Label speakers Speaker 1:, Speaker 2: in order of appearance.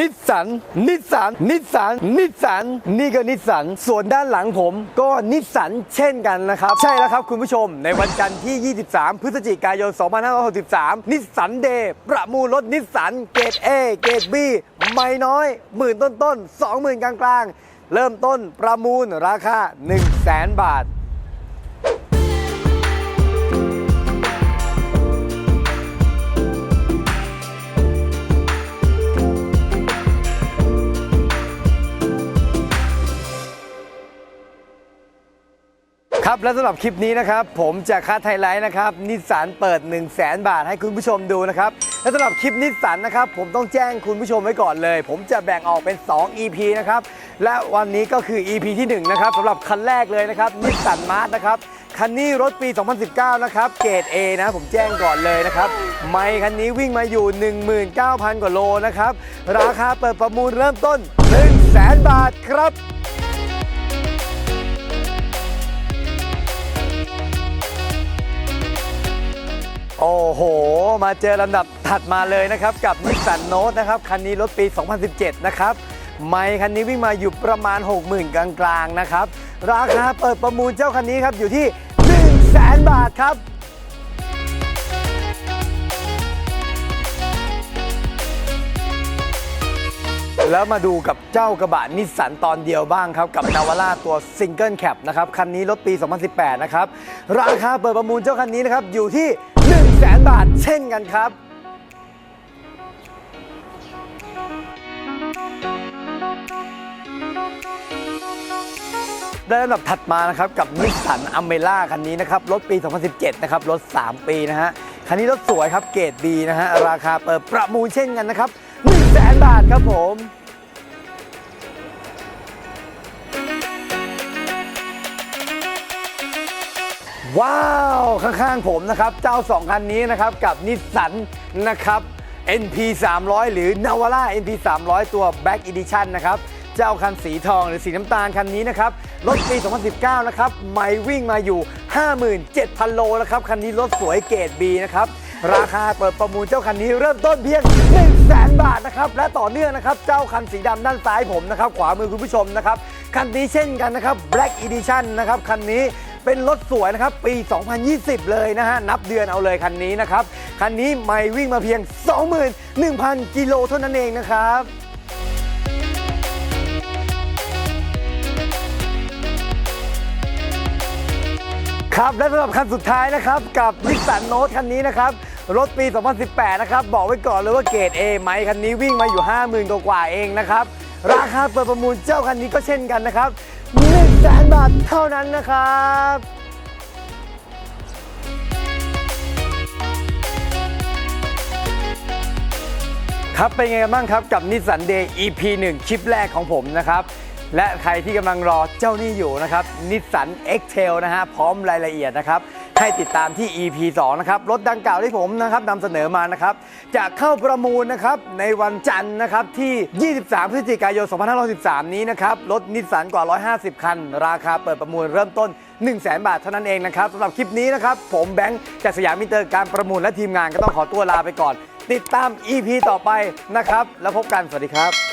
Speaker 1: นิสสัน นิสสัน นิสสัน นิสสัน นี่ก็นิสสัน ส่วนด้านหลังผมก็นิสสันเช่นกันนะครับ ใช่แล้วครับคุณผู้ชม ในวันจันทร์ที่ 23 พฤศจิกายน 2563 นิสสันเดย์ประมูลรถนิสสันเกรด A เกรด B ไม่น้อยหมื่นต้นต้นๆ20,000กลางกลางเริ่มต้นประมูลราคา 1 0 0 0 0แสนบาท ครับและสำหรับคลิปนี้นะครับ ผมจะคัดไฮไลท์นะครับนิสสันเปิด 1 0 0 0 0แสนบาทให้คุณผู้ชมดูนะครับ และสำหรับคลิปนิสสันนะครับ ผมต้องแจ้งคุณผู้ชมไว้ก่อนเลย ผมจะแบ่งออกเป็น 2 EP นะครับ และวันนี้ก็คือ EP ที่ 1 นะครับสำหรับคันแรกเลยนะครับนิสสันมาร์นะครับคันนี้รถปี 2019 นะครับ เกรด A นะ ผมแจ้งก่อนเลยนะครับ ไม่คันนี้วิ่งมาอยู่ 19,000 กว่าโลนะครับ ราคาเปิดประมูลเริ่มต้น 1 0 0 0 0แสนบาทครับ โอ้โห มาเจอลำดับถัดมาเลยนะครับ กับนิสสันโน e นะครับ คันนี้รถปี 2017 นะครับ ไม่คันนี้วิ่งมาอยู่ประมาณ 60,000 กลางๆ นะครับ ราคาเปิดประมูลเจ้าคันนี้ครับ อยู่ที่ 1 0 0 0 0แบาทครับ แล้วมาดูกับเจ้ากระบะนิสสันตอนเดียวบ้างครับ กับนาวาร่าตัวซิงเกิลแคปนะครับ คันนี้รถปี 2018 นะครับ ราคาเปิดประมูลเจ้าคันนี้นะครับอยู่ที่ 1 0 0 0 0แสนบาทเช่นกันครับ ได้ลำดับถัดมานะครับกับนิสสันอเมร่าคันนี้นะครับ รถปี 2017 นะครับ รถ 3 ปีนะฮะ คันนี้รถสวยครับเกรด B นะฮะ ราคาเปิดประมูลเช่นกันนะครับ1 0 0 0 0แสนบาทครับผม ว้าว ข้างๆผมนะครับ เจ้า 2 คันนี้นะครับ กับนิสสันนะครับ NP 300หรือ Navara NP 300ตัว Black Edition นะครับเจ้าคันสีทองหรือสีน้ำตาลคันนี้นะครับรถปี 2019 นะครับไม่วิ่งมาอยู่ 57,000 โลนะครับคันนี้รถสวยเกรด B นะครับราคาเปิดประมูลเจ้าคันนี้เริ่มต้นเพียง 1 0 0 0 0แบาทนะครับและต่อเนื่องนะครับเจ้าคันสีดำด้านซ้ายผมนะครับขวามือคุณผู้ชมนะครับคันนี้เช่นกันนะครับ Black Edition นะครับคันนี้ เป็นรถสวยนะครับ ปี 2020 เลยนะฮะ นับเดือนเอาเลยคันนี้นะครับ คันนี้ไม่วิ่งมาเพียง 21,000 กิโลเท่านั้นเองนะครับครับและสำหรับคันสุดท้ายนะครับ กับนิสสันโน e คันนี้นะครับ รถปี 2018 นะครับ บอกไว้ก่อนเลยว่าเกรด A ไหมคันนี้วิ่งมาอยู่ 50,000 กว่าเองนะครับ ราคาเปิดประมูลเจ้าคันนี้ก็เช่นกันนะครับ 1แสนบาทเท่านั้นนะครับครับเป็นไงกันบ้างครับกับนิสสันเดย์ EP 1 คลิปแรกของผมนะครับ และใครที่กำลังรอเจ้านี่อยู่นะครับนิสสัน X t a i l นะฮะพร้อมรายละเอียดนะครับ ให้ติดตามที่ EP 2 นะครับ รถดังกล่าวที่ผมนะครับนำเสนอมานะครับ จะเข้าประมูลนะครับในวันจันทร์นะครับที่ 23 พฤศจิกายน 2513 นี้นะครับ รถนิสสันกว่า 150 คัน ราคาเปิดประมูลเริ่มต้น 1 0 0 0 0แบาทเท่านั้นเองนะครับสำหรับคลิปนี้นะครับ ผมแบงค์จากสยามมิเตอร์การประมูลและทีมงานก็ต้องขอตัวลาไปก่อน ติดตาม EP ต่อไปนะครับ แล้วพบกันสวัสดีครับ